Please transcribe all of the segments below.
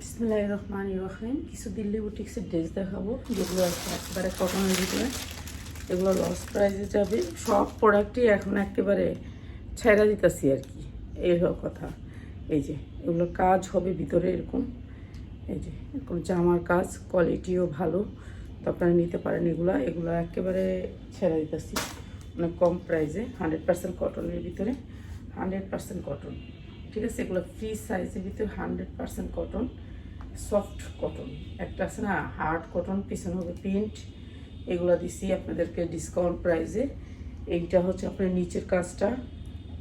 বিসমুল্লাহ রহমান রহিম। কিছু দিল্লি বুটিক্সের ড্রেস দেখাবো, যেগুলো আছে একেবারে কটনের ভিতরে। এগুলো লস প্রাইসে যাবে। সব প্রোডাক্টই এখন একেবারে ছেড়া দিতেছি আর কি। এই হলো কথা। এই যে, এগুলো কাজ হবে ভিতরে এরকম। এই যে, এরকম জামার কাজ কোয়ালিটিও ভালো। তো আপনারা নিতে পারেন এগুলো। এগুলো একেবারে ছেড়া দিতেছি। অনেক কম প্রাইসে হান্ড্রেড পার্সেন্ট কটনের ভিতরে। হান্ড্রেড পার্সেন্ট কটন ঠিক আছে? এগুলো ফ্রি সাইজের ভিতরে hundred percent cotton soft cotton একটা আছে না হার্ড কটন পিছনে হবে প্রিন্ট এগুলো দিছি আপনাদেরকে ডিসকাউন্ট প্রাইসে এইটা হচ্ছে আপনার নিচের কাজটা।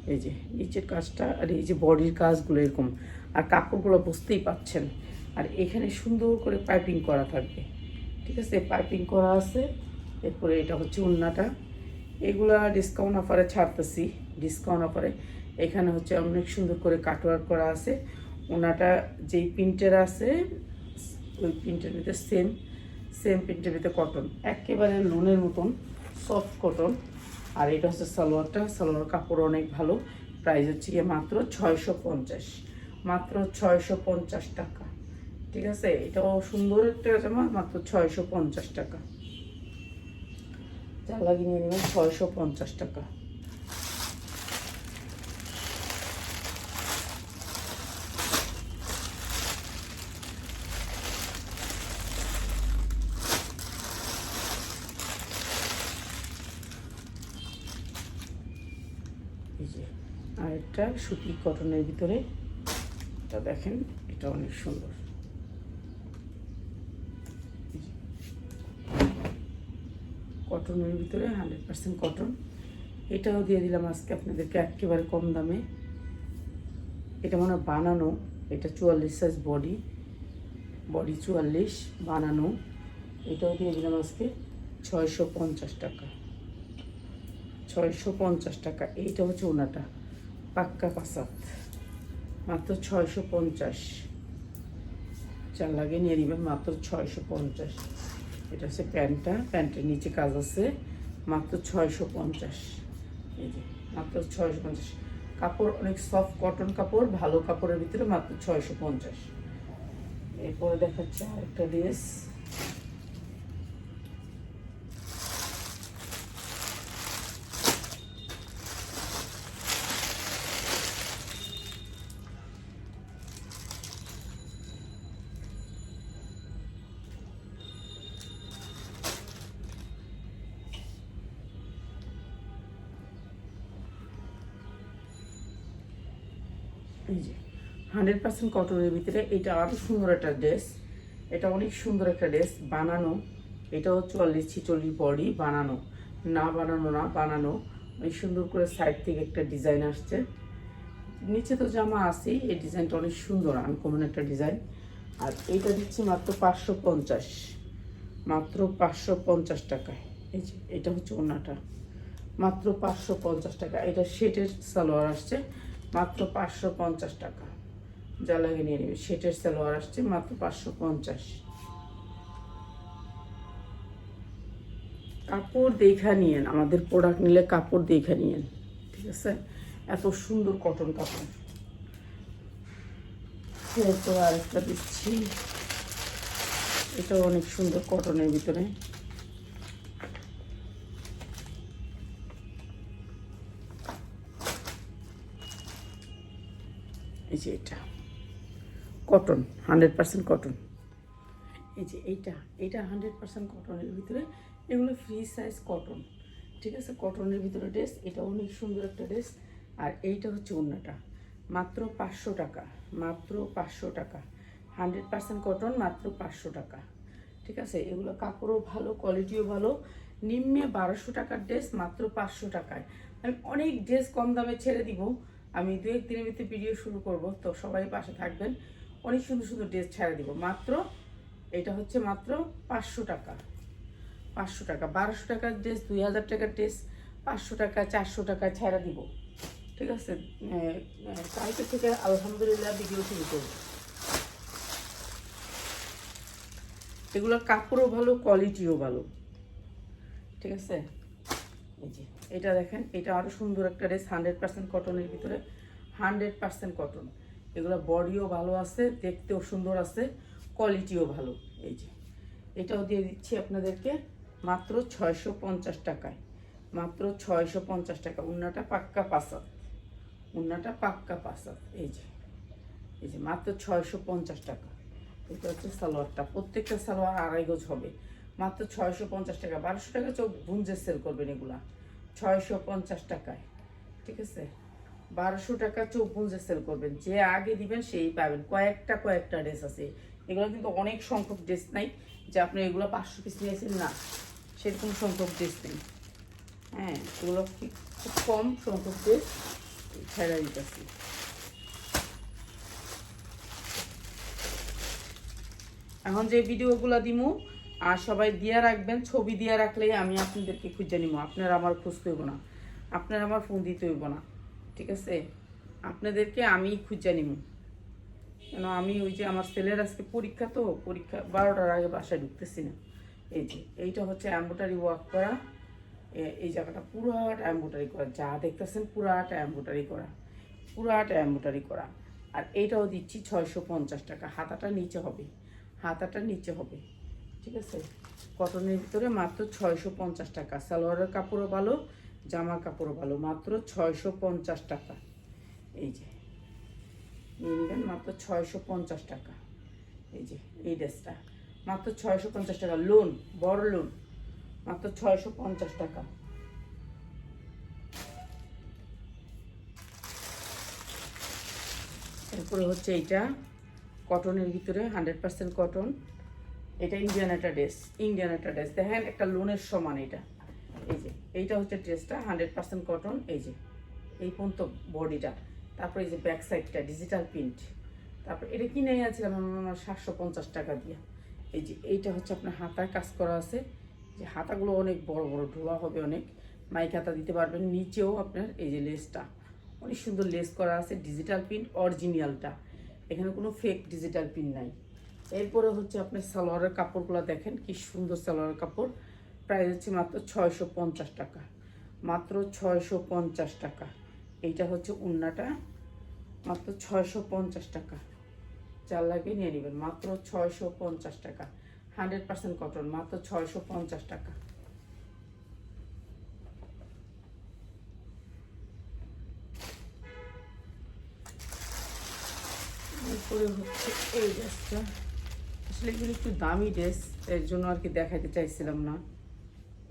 এই যে, নিচের কাজটা আর এই যে বডির কাজগুলো এরকম। আর কাপড়গুলো বুঝতেই পাচ্ছেন। আর এখানে সুন্দর করে পাইপিং করা থাকবে। ঠিক আছে পাইপিং করা আছে। এরপরে এটা হচ্ছে উন্নাটা। এগুলা ডিসকাউন্ট অফারে ছাড়তেছি। ডিসকাউন্ট অফারে এখানে হচ্ছে অনেক সুন্দর করে কাটওয়ার্ক করা আছে। ওনাটা যেই প্রিন্টের আছে, ওই প্রিন্টের ভিতরে সেম সেম প্রিন্টের ভিতরে কটন একেবারে লোনের মতন সফট কটন আর এটা হচ্ছে সালোয়ারটা সালোয়ার কাপড় অনেক ভালো। প্রাইস হচ্ছে গিয়ে মাত্র ছয়শো পঞ্চাশ, মাত্র ছয়শো পঞ্চাশ টাকা। ঠিক আছে? এটাও সুন্দর একটা জামা, মাত্র ছয়শো পঞ্চাশ টাকা। লাগিয়ে নিয়ে নেবেন ছয়শো পঞ্চাশ টাকা এই যে আর একটা সুতি কটনের ভিতরে। এটা দেখেন, এটা অনেক সুন্দর। কটনের ভিতরে হান্ড্রেড পার্সেন্ট কটন। এটাও দিয়ে দিলাম আজকে আপনাদেরকে একেবারে কম দামে। এটা মনে বানানো। এটা চুয়াল্লিশ সাইজ বডি বডি চুয়াল্লিশ, বানানো। এটাও দিয়ে দিলাম আজকে ছয়শো পঞ্চাশ টাকা। ছয়শো পঞ্চাশ টাকা। এইটা হচ্ছে ওনাটা। পাক্কা পাসাত মাত্র ছয়শো পঞ্চাশ। চার লাগে নিয়ে নেবেন, মাত্র ছয়শো পঞ্চাশ। এটা হচ্ছে প্যান্টটা, প্যান্টের নিচে কাজ আছে, মাত্র ছয়শো পঞ্চাশ। এই যে, মাত্র ছয়শো পঞ্চাশ। কাপড় অনেক সফট কটন কাপড়, ভালো কাপড়ের ভিতরে মাত্র ছয়শো পঞ্চাশ। এরপরে দেখাচ্ছে আরেকটা ড্রেস এই যে হান্ড্রেড পার্সেন্ট কটনের ভিতরে এটা আরও সুন্দর একটা ড্রেস এটা অনেক সুন্দর একটা ড্রেস বানানো। এটাও চুয়াল্লিশ ছিচল্লিশ বডি, বানানো। না বানানো না, বানানো। অনেক সুন্দর করে সাইড থেকে একটা ডিজাইন আসছে। নিচে তো জামা আছেই এই ডিজাইনটা অনেক সুন্দর আনকমন একটা ডিজাইন আর এইটা দিচ্ছি মাত্র পাঁচশো পঞ্চাশ। মাত্র পাঁচশো পঞ্চাশ টাকায়। এই যে, এটা হচ্ছে ওনাটা মাত্র পাঁচশো পঞ্চাশ টাকা। এটা শেটের সালোয়ার আসছে। মাত্র পাঁচশো পঞ্চাশ টাকা। যা লাগে নিয়ে নেবে। সেটের সালোয়ার আসছে মাত্র পাঁচশো পঞ্চাশ। কাপড় দেখা নিয়েন। আমাদের প্রোডাক্ট নিলে কাপড় দেখা নিয়েন। ঠিক আছে? এত সুন্দর কটন কাপড়। এরপর আরেকটা দিচ্ছি। এটাও অনেক সুন্দর কটনের ভিতরে। এই যে এটা। কটন হান্ড্রেড পার্সেন্ট কটন এই যে এইটা এইটা হান্ড্রেড পার্সেন্ট কটনের ভিতরে। এগুলো ফ্রি সাইজ কটন ঠিক আছে? কটনের ভিতরে ড্রেস এটা অনেক সুন্দর একটা ড্রেস আর এইটা হচ্ছে অন্যটা মাত্র পাঁচশো টাকা, মাত্র পাঁচশো টাকা। হান্ড্রেড পার্সেন্ট কটন মাত্র পাঁচশো টাকা। ঠিক আছে? এগুলো কাপড়ও ভালো কোয়ালিটিও ভালো। নিম্নে বারোশো টাকার ড্রেস মাত্র পাঁচশো টাকায়। আমি অনেক ড্রেস কম দামে ছেড়ে দিব। আমি দু এক দিনের ভিতরে ভিডিও শুরু করব। তো সবাই পাশে থাকবেন। অনেক সুন্দর সুন্দর ড্রেস ছেড়ে দিব। মাত্র, এটা হচ্ছে মাত্র পাঁচশো টাকা। পাঁচশো টাকা, বারোশো টাকার ড্রেস দুই হাজার টাকার ড্রেস পাঁচশো টাকা, চারশো টাকা ছেড়ে দিব। ঠিক আছে? কালকে থেকে আলহামদুলিল্লাহ ভিডিও শুরু করব। এগুলোর কাপড়ও ভালো কোয়ালিটিও ভালো। ঠিক আছে? এই যে। এটা দেখেন, এটা আরও সুন্দর একটা ড্রেস হান্ড্রেড পার্সেন্ট কটনের ভিতরে। হান্ড্রেড পার্সেন্ট কটন এগুলো বডিও ভালো আছে, দেখতেও সুন্দর আছে কোয়ালিটিও ভালো। এই যে, এটাও দিয়ে দিচ্ছি আপনাদেরকে মাত্র ছয়শো পঞ্চাশ টাকায়। মাত্র ছয়শো পঞ্চাশ টাকা। উন্নাটা পাক্কা পাসাত উন্নাটা পাক্কা পাসাত এই যে এই যে, মাত্র ছয়শো পঞ্চাশ টাকা। এটা হচ্ছে সালোয়ারটা। প্রত্যেকটা সালোয়ার আড়াই গজ হবে। মাত্র ছয়শো পঞ্চাশ টাকা। বারোশো টাকা চোখ ভুঞ্জে সেল করবেন এগুলা। ছয়শো পঞ্চাশ টাকায়, ঠিক আছে? বারোশো টাকা চোখ সেল করবেন, যে আগে দিবেন সেই পাবেন। কয়েকটা কয়েকটা ড্রেস আছে। এগুলো কিন্তু অনেক সংখ্যক ড্রেস নাই, যে আপনি এগুলো পাঁচশো পিস নিয়েছেন না, সেরকম সংখ্যক ড্রেস নেই। হ্যাঁ এগুলো খুব কম সংখ্যক ড্রেস ছেড়ে দিতেছি। এখন যে ভিডিওগুলো দিমু আর সবাই দিয়া রাখবেন, ছবি দিয়া রাখলেই আমি আপনাদেরকে খুঁজে নিব। আপনারা আমার খুঁজতে হইব না। আপনারা আমার ফোন দিতে হইব না। ঠিক আছে? আপনাদেরকে আমি খুঁজে নিব। কেন আমি ওই যে আমার ছেলের আজকে পরীক্ষা তো, পরীক্ষা বারোটার আগে বাসায় ঢুকতেছি না। এই যে, এইটা হচ্ছে অ্যাম্বোটারি ওয়ার্ক করা। এই জায়গাটা পুরাটা অ্যাম্বোটারি করা। যা দেখতেছেন পুরাটা অ্যাম্বোটারি করা। পুরাটা অ্যাম্বোটারি করা। আর এইটাও দিচ্ছি ছয়শো পঞ্চাশ টাকা। হাতাটা নিচে হবে। হাতাটা নিচে হবে। ঠিক আছে? কটনের ভিতরে মাত্র ছয়শো পঞ্চাশ টাকা। সালোয়ারের কাপড়ও ভালো, জামার কাপড়ও ভালো। মাত্র ছয়শো পঞ্চাশ টাকা। এই যে নিয়ে মাত্র ছয়শো পঞ্চাশ টাকা। এই যে, এই ড্রেসটা। মাত্র ছয়শো পঞ্চাশ টাকা। লোন, বড় লোন। মাত্র ছয়শো পঞ্চাশ টাকা। এরপরে হচ্ছে এইটা। কটনের ভিতরে হান্ড্রেড পার্সেন্ট কটন। এটা ইন্ডিয়ান একটা ড্রেস ইন্ডিয়ান একটা ড্রেস দেখেন, একটা লোনের সমান এটা। এই যে, এইটা হচ্ছে ড্রেসটা হান্ড্রেড পার্সেন্ট কটন এই যে, এই পর্যন্ত বডিটা। তারপরে এই যে ব্যাক সাইডটা ডিজিটাল প্রিন্ট তারপর এটা কিনে আছিলাম আমার সাতশো পঞ্চাশ টাকা দিয়ে। এই যে, এইটা হচ্ছে আপনার হাতায় কাজ করা আছে। যে, হাতাগুলো অনেক বড় বড়, ঢোলা হবে অনেক। মাইক হাতা দিতে পারবেন, নিচেও আপনার এই যে লেসটা। অনেক সুন্দর লেস করা আছে ডিজিটাল প্রিন্ট অরিজিনালটা এখানে কোনো ফেক ডিজিটাল প্রিন্ট নাই। এরপরে হচ্ছে আপনি সালোয়ারের কাপড়গুলো দেখেন, কি সুন্দর সালোয়ারের কাপড়। প্রাইস হচ্ছে মাত্র ছয়শো পঞ্চাশ টাকা। মাত্র ছয়শো পঞ্চাশ টাকা। এইটা হচ্ছে উন্নাটা। মাত্র ছয়শো পঞ্চাশ টাকা। চার লাগে নিয়ে নেবেন। মাত্র ছয়শো পঞ্চাশ টাকা। Hundred percent cotton. মাত্র ছয়শো পঞ্চাশ টাকা। এরপরে হচ্ছে এই ড্রেসটা। আসলে এগুলো একটু দামি ড্রেস এর জন্য আর কি দেখাতে চাইছিলাম না।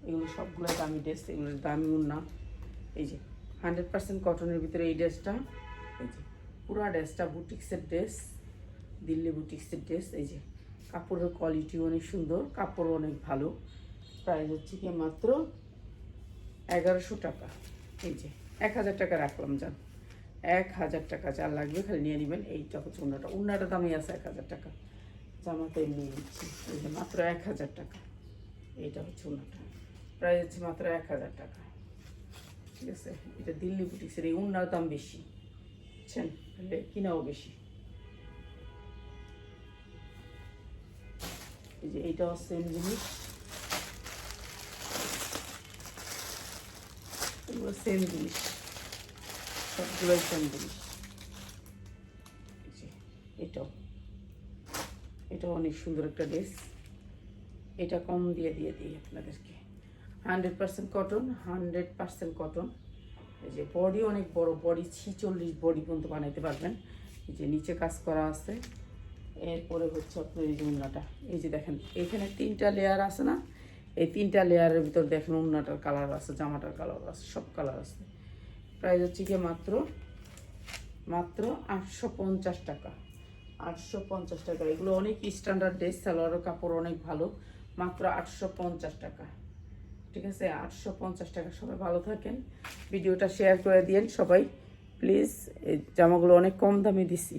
এগুলো সবগুলো দামি ড্রেস এগুলোর দামি না এই যে হান্ড্রেড পার্সেন্ট কটনের ভিতরে এই ড্রেসটা এই যে, পুরো ড্রেসটা বুটিক্সের ড্রেস দিল্লি বুটিক্সের ড্রেস এই যে, কাপড়ের কোয়ালিটি অনেক সুন্দর কাপড় অনেক ভালো। প্রাইস হচ্ছে কি মাত্র এগারোশো টাকা। এই যে, এক হাজার টাকা রাখলাম, যান। এক হাজার টাকা যা লাগবে খালি নিয়ে নেবেন, এইটা হচ্ছে উন্নাটা উন্নাটা দামই আছে এক হাজার টাকা। জামাতে নিয়ে নিচ্ছি। যে মাত্র এক হাজার টাকা। এইটা হচ্ছে উন্নাটা প্রাইস হচ্ছে মাত্র এক হাজার টাকা। ঠিক আছে? এটা দিল্লি বুটিক্সের এই উন্নার দাম বেশি। বুঝছেন? তাহলে কিনাও বেশি। এই যে এইটাও সেম জিনিস। এগুলো সেম জিনিস। সবগুলোই সেম জিনিস। এটাও। এটাও অনেক সুন্দর একটা ড্রেস। এটা কম দিয়ে দিয়ে দিই আপনাদেরকে। Hundred percent cotton, hundred percent cotton. এই যে বডি অনেক বড়, বডি ছিচল্লিশ বডি পর্যন্ত বানাইতে পারবেন। এই যে নিচে কাজ করা আছে। এরপরে হচ্ছে আপনার এই যে উন্নাটা। এই যে দেখেন, এখানে তিনটা লেয়ার আছে না? এই তিনটা লেয়ারের ভিতর দেখেন উন্নাটার কালার আছে, জামাটার কালার আছে, সব কালার আছে। প্রাইস হচ্ছে কি মাত্র মাত্র আটশো পঞ্চাশ টাকা। আটশো পঞ্চাশ টাকা। এগুলো অনেক স্ট্যান্ডার্ড ড্রেস সালোয়ারের কাপড় অনেক ভালো, মাত্র আটশো পঞ্চাশ টাকা। ঠিক আছে? আটশো পঞ্চাশ টাকা। সবাই ভালো থাকেন। ভিডিওটা শেয়ার করে দিয়েন সবাই। প্লিজ এই জামাগুলো অনেক কম দামে দিছি।